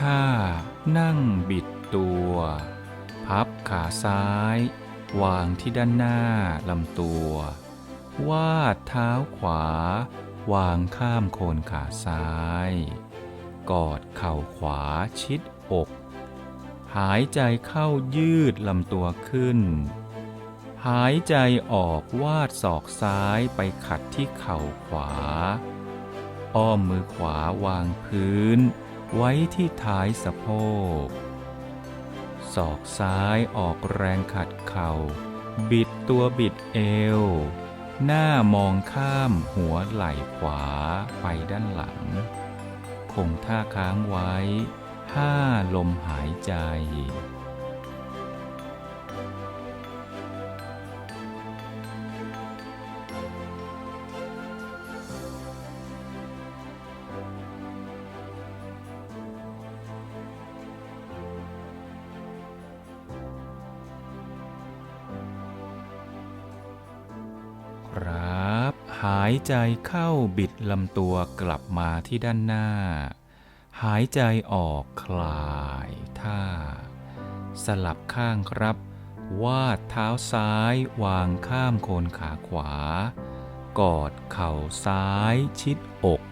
ท่า นั่งบิดตัว พับขาซ้าย วางที่ด้านหน้าลำตัว วาดเท้าขวา วางข้ามโคนขาซ้าย กอดเข่าขวาชิดอก หายใจเข้ายืดลำตัวขึ้น หายใจออกวาดศอกซ้ายไปขัดที่เข่าขวา อ้อมมือขวาวางพื้น ไว้ที่ท้ายสะโพก ศอกซ้ายออกแรงขัดเข่า บิดตัวบิดเอว หน้ามองข้ามหัวไหล่ขวาไปด้านหลัง คงท่าค้างไว้ห้าลมหายใจ รับ หายใจเข้าบิดลำตัวกลับมาที่ด้านหน้า หายใจออกคลายท่า สลับข้างครับ วาดเท้าซ้ายวางข้ามโคนขาขวา กอดเข่าซ้ายชิดอก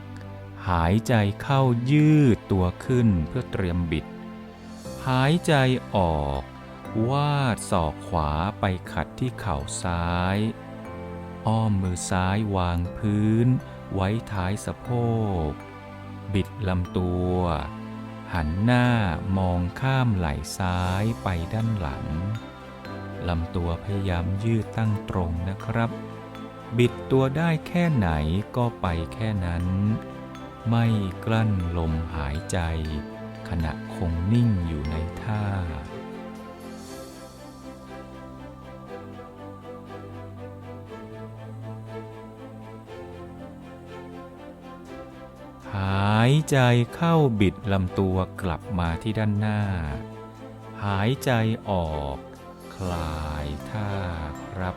หายใจเข้ายืดตัวขึ้นเพื่อเตรียมบิด หายใจออก วาดศอกขวาไปขัดที่เข่าซ้าย อ้อมมือซ้ายวางพื้น ไว้ท้ายสะโพก บิดลำตัว หันหน้ามองข้ามไหล่ซ้ายไปด้านหลัง ลำตัวพยายามยืดตั้งตรงนะครับ บิดตัวได้แค่ไหนก็ไปแค่นั้น ไม่กลั้นลมหายใจ ขณะคงนิ่งอยู่ในท่า หายใจเข้าบิดลำตัวกลับมาที่ด้านหน้า หายใจออก คลายท่าครับ